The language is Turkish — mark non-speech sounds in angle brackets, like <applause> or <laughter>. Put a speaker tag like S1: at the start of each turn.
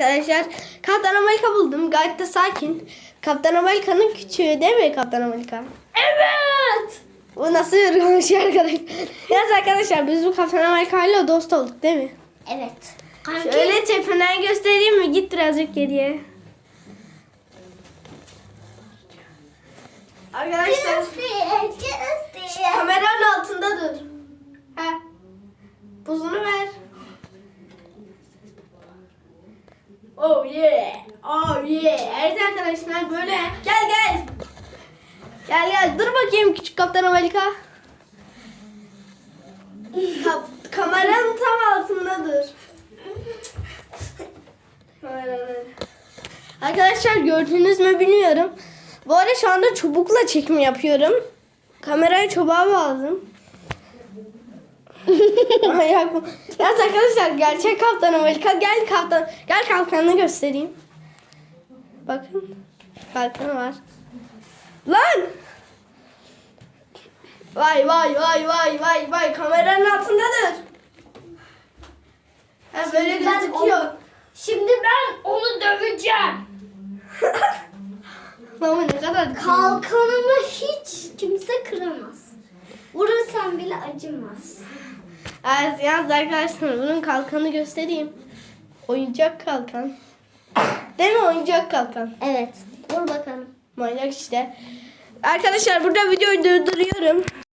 S1: arkadaşlar. Kaptan Amerika buldum. Gayet de sakin. Kaptan Amerika'nın küçüğü değil mi Kaptan Amerika?
S2: Evet.
S1: Bu nasıl bir konuşuyor arkadaşlar? Yalnız arkadaşlar biz bu Kaptan Amerika ile dost olduk değil mi?
S2: Evet. Kanki.
S1: Şöyle tepeden göstereyim mi? Git birazcık geriye. Arkadaşlar kameranın altında dur. Ha. Buzunu ver. Oh yeah. Oh yeah. Evet arkadaşlar böyle. Gel gel. Gel gel. Dur bakayım küçük kaptan Amerika. Kap- kameranın tam altında dur. Aynen. Arkadaşlar gördünüz mü bilmiyorum. Bu arada şu anda çubukla çekim yapıyorum. Kamerayı çubuğa bağladım. <laughs> Ayak bu. Yalnız arkadaşlar gerçek kaptan Amerika. Gel kaptan. Gel kalkanını göstereyim. Bakın. Kalkanı var. Lan! Vay vay vay vay vay vay kameranın altındadır. Ha böyle
S2: Şimdi ben
S1: gözüküyor.
S2: onu- Şimdi ben onu döveceğim. <laughs>
S1: Ama ne kadar
S2: Kalkanımı hiç kimse kıramaz. Vurursam bile acımaz.
S1: Evet, yalnız arkadaşlar bunun kalkanı göstereyim. Oyuncak kalkan. Değil mi oyuncak kalkan?
S2: Evet. Vur bakalım.
S1: Manyak işte. Arkadaşlar burada videoyu durduruyorum.